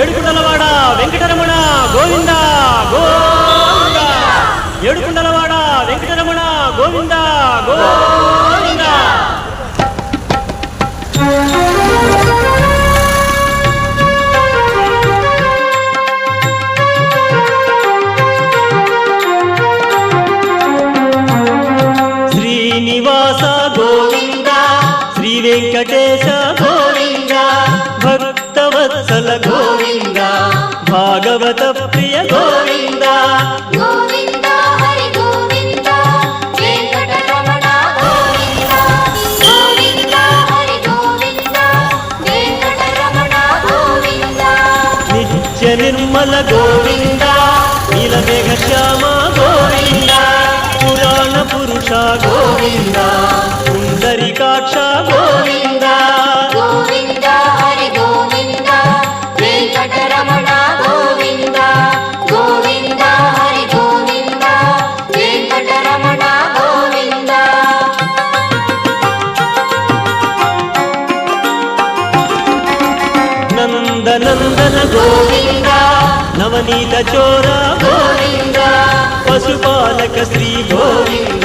ఏడుకుండలవాడ వెంకటరమణ గోవింద గోవింద. ఏడుకుండలవాడ వెంకటరమణ గోవింద గోవింద. శ్రీనివాస గోవింద శ్రీ వెంకటేశ గోవింద. భక్తవత్సల గోవింద భాగవత ప్రియ గోవింద. నిత్య నిర్మల గోవింద నీలమేఘ శ్యామ నంద నందన గోవింద నవనీత చోర గోవింద పశుపాలక శ్రీ గోవింద